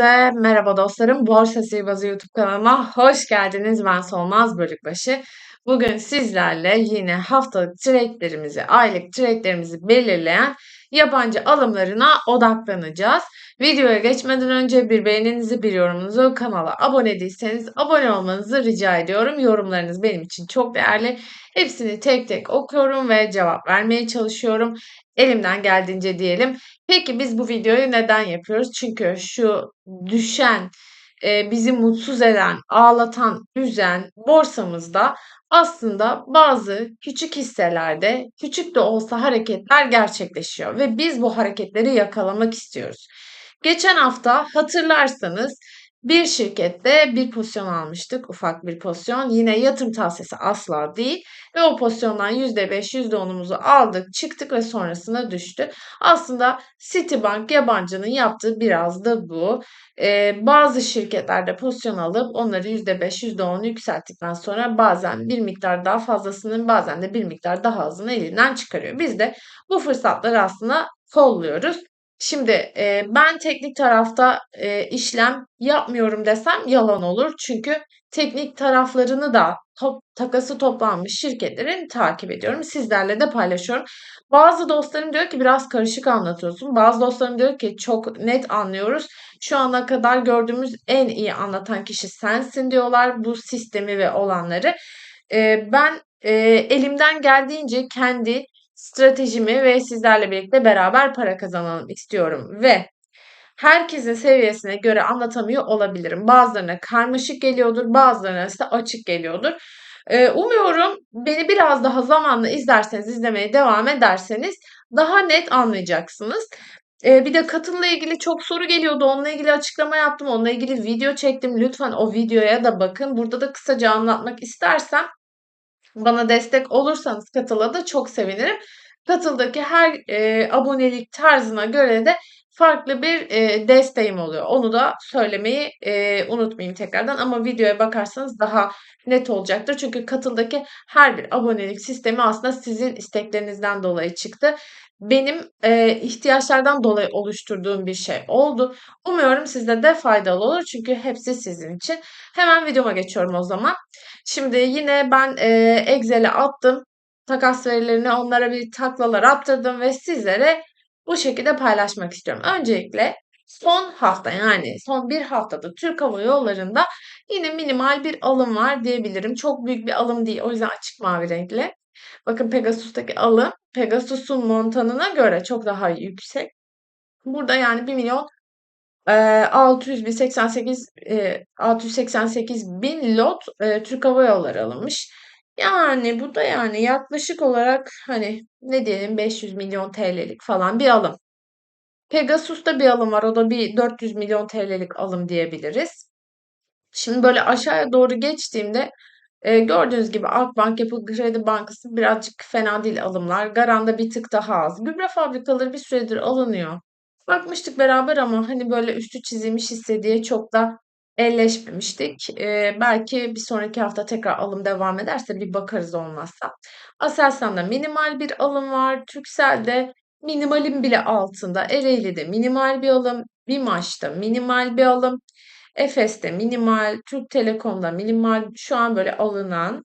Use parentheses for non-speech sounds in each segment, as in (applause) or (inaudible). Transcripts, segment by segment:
Hepinize merhaba dostlarım. Borsa Sihirbazı YouTube kanalıma hoş geldiniz. Ben Solmaz Bölükbaşı. Bugün sizlerle yine haftalık trade'lerimizi, aylık trade'lerimizi belirleyen yabancı alımlarına odaklanacağız. Videoya geçmeden önce bir beğeninizi, bir yorumunuzu, kanala abone değilseniz abone olmanızı rica ediyorum. Yorumlarınız benim için çok değerli. Hepsini tek tek okuyorum ve cevap vermeye çalışıyorum. Elimden geldiğince diyelim. Peki biz bu videoyu neden yapıyoruz? Çünkü şu düşen, eee, bizi mutsuz eden, ağlatan, üzen borsamızda aslında bazı küçük hisselerde küçük de olsa hareketler gerçekleşiyor ve biz bu hareketleri yakalamak istiyoruz. Geçen hafta hatırlarsanız bir şirkette bir pozisyon almıştık, ufak bir pozisyon. Yine yatırım tavsiyesi asla değil ve o pozisyondan %5, %10'umuzu aldık, çıktık ve sonrasında düştü. Aslında Citibank yabancının yaptığı biraz da bu. Ee, bazı şirketlerde pozisyon alıp onları %5, %10 yükselttikten sonra bazen bir miktar daha fazlasının bazen de bir miktar daha azını elinden çıkarıyor. Biz de bu fırsatları aslında kolluyoruz. Şimdi, eee, ben teknik tarafta, eee, işlem yapmıyorum desem yalan olur. Çünkü teknik taraflarını da top takası toplanmış şirketlerin takip ediyorum. Sizlerle de paylaşıyorum. Bazı dostlarım diyor ki biraz karışık anlatıyorsun. Bazı dostlarım diyor ki çok net anlıyoruz. Şu ana kadar gördüğümüz en iyi anlatan kişi sensin diyorlar bu sistemi ve olanları. Eee, ben, eee, elimden geldiğince kendi stratejimi ve sizlerle birlikte beraber para kazanalım istiyorum ve herkesin seviyesine göre anlatamıyor olabilirim. Bazılarına karmaşık geliyordur, bazılarına ise açık geliyordur. Eee, umuyorum beni biraz daha zamanla izlerseniz, izlemeye devam ederseniz daha net anlayacaksınız. Eee, bir de katılla ilgili çok soru geliyordu. Onunla ilgili açıklama yaptım. Onunla ilgili video çektim. Lütfen o videoya da bakın. Burada da kısaca anlatmak istersem bana destek olursanız Katıl'a da çok sevinirim. Katıl'daki her, eee, abonelik tarzına göre de farklı bir, eee, desteğim oluyor. Onu da söylemeyi, eee, unutmayayım tekrardan ama videoya bakarsanız daha net olacaktır. Çünkü Katıl'daki her bir abonelik sistemi aslında sizin isteklerinizden dolayı çıktı. Benim, eee, ihtiyaçlardan dolayı oluşturduğum bir şey oldu. Umuyorum size de faydalı olur çünkü hepsi sizin için. Hemen videoma geçiyorum o zaman. Şimdi yine ben, eee, Excel'e attım. Takas verilerini onlara bir taklalar attırdım ve sizlere bu şekilde paylaşmak istiyorum. Öncelikle son hafta yani son bir haftada Türk Hava Yolları'nda yine minimal bir alım var diyebilirim. Çok büyük bir alım değil. O yüzden açık mavi renkli. Bakın Pegasus'taki alım Pegasus'un montanına göre çok daha yüksek. Burada yani 1 milyon eee 600 bin 88 eee 688 bin lot Türk Hava Yolları alınmış. Yani bu da yani yaklaşık olarak hani ne diyelim 500 milyon TL'lik falan bir alım. Pegasus'ta bir alım var. O da bir 400 milyon TL'lik alım diyebiliriz. Şimdi böyle aşağıya doğru geçtiğimde Eee, gördüğünüz gibi Akbank, Yapı Kredi Bankası birazcık fena değil alımlar. Garan'da bir tık daha az. Gübre fabrikaları bir süredir alınıyor. Bakmıştık beraber ama hani böyle üstü çizilmiş hisse diye çok da elleşmemiştik. Eee, belki bir sonraki hafta tekrar alım devam ederse bir bakarız olmazsa. Aselsan'da minimal bir alım var. Turkcell'de minimalin bile altında. Ereğli'de minimal bir alım. BİMAŞ'ta minimal bir alım. Efes'te minimal, Türk Telekom'da minimal şu an böyle alınan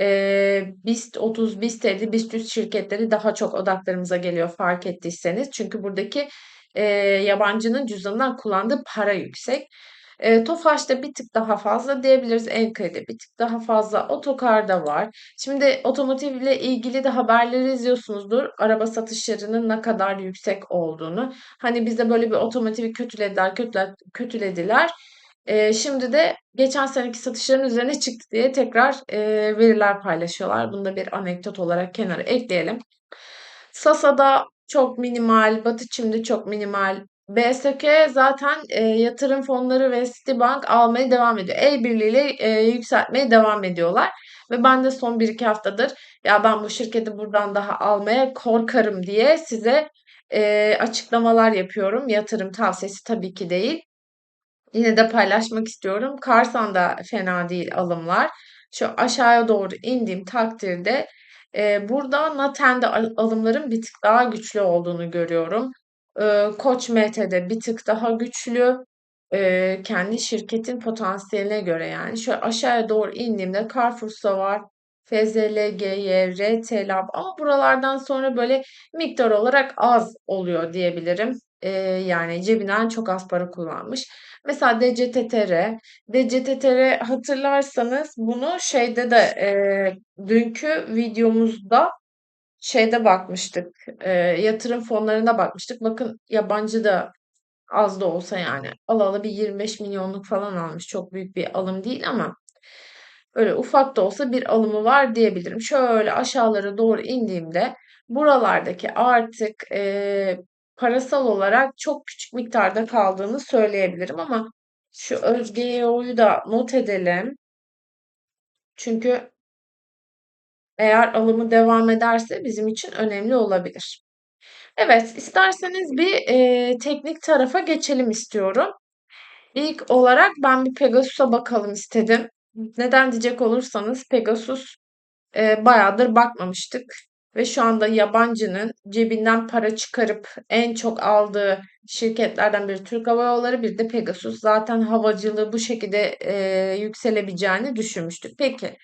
eee, BIST 30, BIST 50, BIST 100 şirketleri daha çok odaklarımıza geliyor fark ettiyseniz. Çünkü buradaki eee, yabancının cüzdanından kullandığı para yüksek. Eee, Tofaş'ta bir tık daha fazla diyebiliriz. Enka'da bir tık daha fazla. Otokar'da var. Şimdi otomotivle ilgili de haberleri izliyorsunuzdur. Araba satışlarının ne kadar yüksek olduğunu. Hani bizde böyle bir otomotivi kötülediler, kötüler, kötülediler. Eee, şimdi de geçen seneki satışların üzerine çıktı diye tekrar eee, veriler paylaşıyorlar. Bunu da bir anekdot olarak kenara ekleyelim. Sasa'da çok minimal, Batı Çim'de çok minimal. BSK zaten eee, yatırım fonları ve Citibank almaya devam ediyor. El birliğiyle eee, yükseltmeye devam ediyorlar. Ve ben de son 1-2 haftadır ya ben bu şirketi buradan daha almaya korkarım diye size eee, açıklamalar yapıyorum. Yatırım tavsiyesi tabii ki değil. Yine de paylaşmak istiyorum. Karsan da fena değil alımlar. Şu aşağıya doğru indiğim takdirde eee, burada Naten'de al alımların bir tık daha güçlü olduğunu görüyorum. Eee, Koç MT'de bir tık daha güçlü. Kendi şirketin potansiyeline göre yani. Şöyle aşağıya doğru indiğimde Carrefour'sa var, FZLGY, RTLAB ama buralardan sonra böyle miktar olarak az oluyor diyebilirim. Eee, yani cebinden çok az para kullanmış. Mesela DCTTR. DCTTR hatırlarsanız bunu şeyde de eee, dünkü videomuzda şeyde bakmıştık. Eee, yatırım fonlarına bakmıştık. Bakın yabancı da az da olsa yani alalı bir 25 milyonluk falan almış. Çok büyük bir alım değil ama öyle ufak da olsa bir alımı var diyebilirim. Şöyle aşağılara doğru indiğimde buralardaki artık eee, parasal olarak çok küçük miktarda kaldığını söyleyebilirim ama şu ÖzgeYo'yu da not edelim. Çünkü eğer alımı devam ederse bizim için önemli olabilir. Evet, isterseniz bir eee, teknik tarafa geçelim istiyorum. İlk olarak ben bir Pegasus'a bakalım istedim. Neden diyecek olursanız Pegasus e, bayağıdır bakmamıştık ve şu anda yabancının cebinden para çıkarıp en çok aldığı şirketlerden biri Türk Hava Yolları, bir de Pegasus. Zaten havacılığı bu şekilde e, yükselebileceğini düşünmüştük. Peki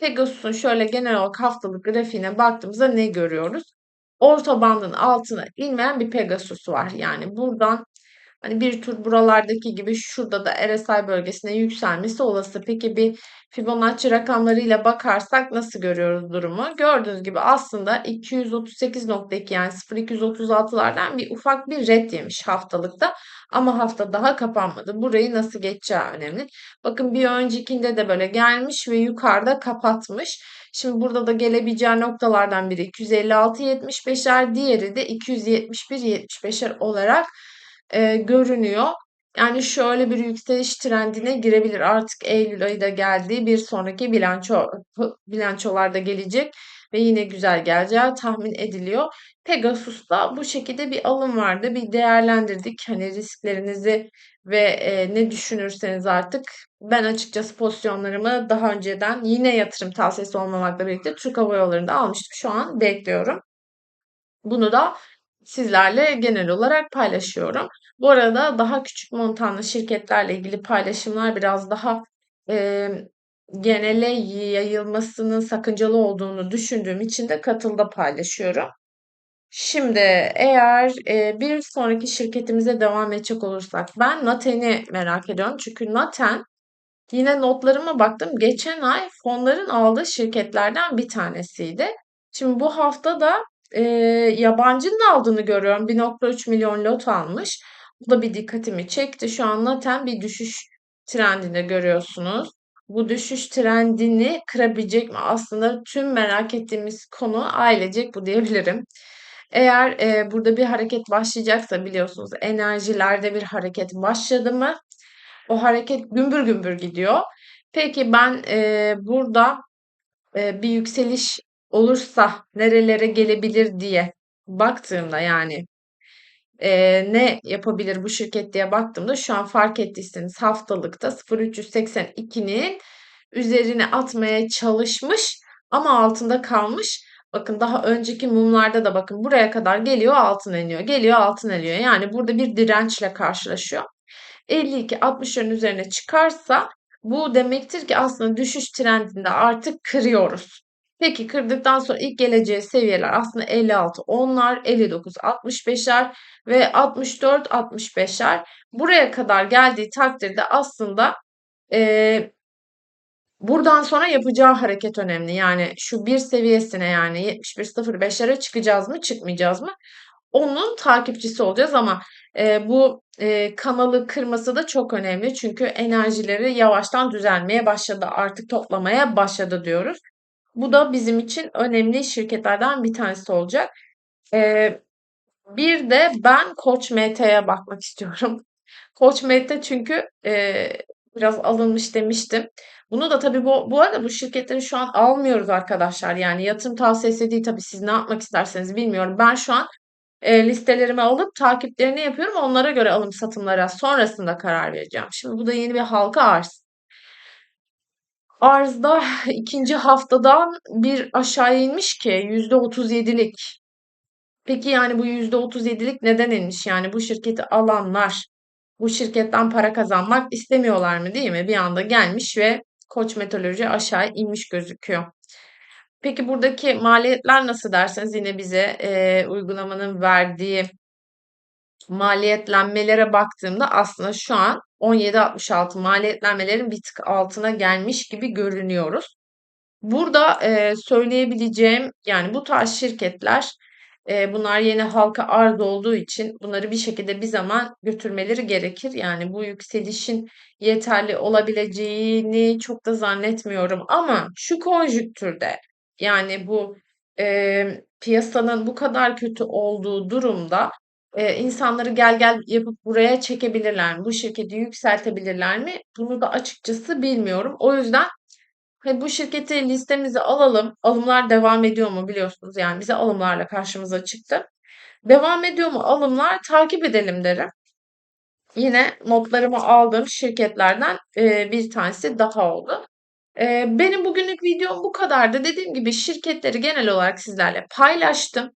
Pegasus'un şöyle genel olarak haftalık grafiğine baktığımızda ne görüyoruz? Orta bandın altına inmeyen bir Pegasus var. Yani buradan Hani bir tur buralardaki gibi şurada da RSI bölgesine yükselmesi olası. Peki bir Fibonacci rakamlarıyla bakarsak nasıl görüyoruz durumu? Gördüğünüz gibi aslında 238.2 yani 0.236'lardan bir ufak bir red yemiş haftalıkta. Ama hafta daha kapanmadı. Burayı nasıl geçeceği önemli. Bakın bir öncekinde de böyle gelmiş ve yukarıda kapatmış. Şimdi burada da gelebileceği noktalardan biri 256.75'er, diğeri de 271.75'er olarak e, görünüyor. Yani şöyle bir yükseliş trendine girebilir. Artık Eylül ayı da geldi. Bir sonraki bilanço bilançolarda gelecek ve yine güzel geleceği tahmin ediliyor. Pegasus'ta bu şekilde bir alım vardı. Bir değerlendirdik. Hani risklerinizi ve e, ne düşünürseniz artık ben açıkçası pozisyonlarımı daha önceden yine yatırım tavsiyesi olmamakla birlikte Türk Hava Yolları'nda almıştım. Şu an bekliyorum. Bunu da sizlerle genel olarak paylaşıyorum. Bu arada daha küçük montanlı şirketlerle ilgili paylaşımlar biraz daha e, genele yayılmasının sakıncalı olduğunu düşündüğüm için de katılda paylaşıyorum. Şimdi eğer e, bir sonraki şirketimize devam edecek olursak ben Naten'i merak ediyorum. Çünkü Naten yine notlarıma baktım. Geçen ay fonların aldığı şirketlerden bir tanesiydi. Şimdi bu hafta da e, yabancının aldığını görüyorum. 1.3 milyon lot almış. Bu da bir dikkatimi çekti. Şu an zaten bir düşüş trendinde görüyorsunuz. Bu düşüş trendini kırabilecek mi? Aslında tüm merak ettiğimiz konu ailecek bu diyebilirim. Eğer e, burada bir hareket başlayacaksa biliyorsunuz enerjilerde bir hareket başladı mı? O hareket gümbür gümbür gidiyor. Peki ben e, burada e, bir yükseliş olursa nerelere gelebilir diye baktığımda yani e, ne yapabilir bu şirket diye baktığımda şu an fark ettiyseniz haftalıkta 0.382'nin üzerine atmaya çalışmış ama altında kalmış. Bakın daha önceki mumlarda da bakın buraya kadar geliyor altın iniyor. Geliyor altın iniyor. Yani burada bir dirençle karşılaşıyor. 52-60'ların üzerine çıkarsa bu demektir ki aslında düşüş trendinde artık kırıyoruz. Peki kırdıktan sonra ilk geleceği seviyeler aslında 56 10'lar, 59 65'er ve 64 65'er. Buraya kadar geldiği takdirde aslında e, buradan sonra yapacağı hareket önemli. Yani şu bir seviyesine yani 71.05'lere çıkacağız mı çıkmayacağız mı? Onun takipçisi olacağız ama e, bu e, kanalı kırması da çok önemli. Çünkü enerjileri yavaştan düzelmeye başladı. Artık toplamaya başladı diyoruz. Bu da bizim için önemli şirketlerden bir tanesi olacak. Ee, bir de ben Koç MT'ye bakmak (laughs) istiyorum. Koç MT çünkü e, biraz alınmış demiştim. Bunu da tabii bu, bu arada bu şirketleri şu an almıyoruz arkadaşlar. Yani yatırım tavsiyesi değil tabii siz ne yapmak isterseniz bilmiyorum. Ben şu an e, listelerimi alıp takiplerini yapıyorum. Onlara göre alım satımlara sonrasında karar vereceğim. Şimdi bu da yeni bir halka arz. Arzda ikinci haftadan bir aşağı inmiş ki %37'lik. Peki yani bu %37'lik neden inmiş? Yani bu şirketi alanlar bu şirketten para kazanmak istemiyorlar mı, değil mi? Bir anda gelmiş ve Koç Meteoroloji aşağı inmiş gözüküyor. Peki buradaki maliyetler nasıl derseniz yine bize, eee, uygulamanın verdiği maliyetlenmelere baktığımda aslında şu an 17.66 maliyetlenmelerin bir tık altına gelmiş gibi görünüyoruz. Burada, eee, söyleyebileceğim, yani, bu tarz şirketler, eee, bunlar yeni halka arz olduğu için bunları bir şekilde bir zaman götürmeleri gerekir. Yani, bu yükselişin yeterli olabileceğini çok da zannetmiyorum ama şu konjüktürde, yani, bu, emm, piyasanın bu kadar kötü olduğu durumda, eee, insanları gel gel yapıp buraya çekebilirler mi? Bu şirketi yükseltebilirler mi? Bunu da açıkçası bilmiyorum. O yüzden, hani, bu şirketi listemize alalım. Alımlar devam ediyor mu biliyorsunuz, yani, bize alımlarla karşımıza çıktı. Devam ediyor mu alımlar? Takip edelim derim. Yine notlarıma aldığım şirketlerden, eee, bir tanesi daha oldu. Eee, benim bugünlük videom bu kadardı. Dediğim gibi şirketleri genel olarak sizlerle paylaştım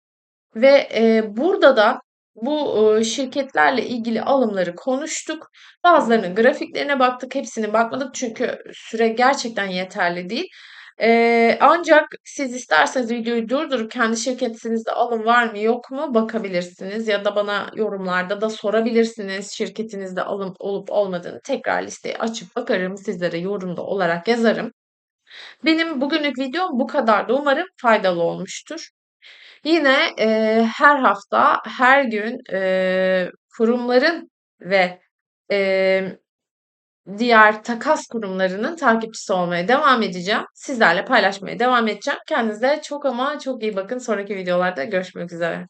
ve, eee, burada da bu, şirketlerle ilgili alımları konuştuk. Bazılarının grafiklerine baktık, hepsine bakmadık çünkü süre gerçekten yeterli değil. Ancak siz isterseniz videoyu durdurup kendi şirketinizde alım var mı yok mu bakabilirsiniz ya da bana yorumlarda da sorabilirsiniz. Şirketinizde alım olup olmadığını tekrar listeyi açıp bakarım, sizlere yorumda olarak yazarım. Benim bugünlük videom bu kadardı. Umarım faydalı olmuştur. Yine, eee, her hafta, her gün, eee, kurumların ve, emm, diğer takas kurumlarının takipçisi olmaya devam edeceğim. Sizlerle paylaşmaya devam edeceğim. Kendinize çok ama çok iyi bakın. Sonraki videolarda görüşmek üzere.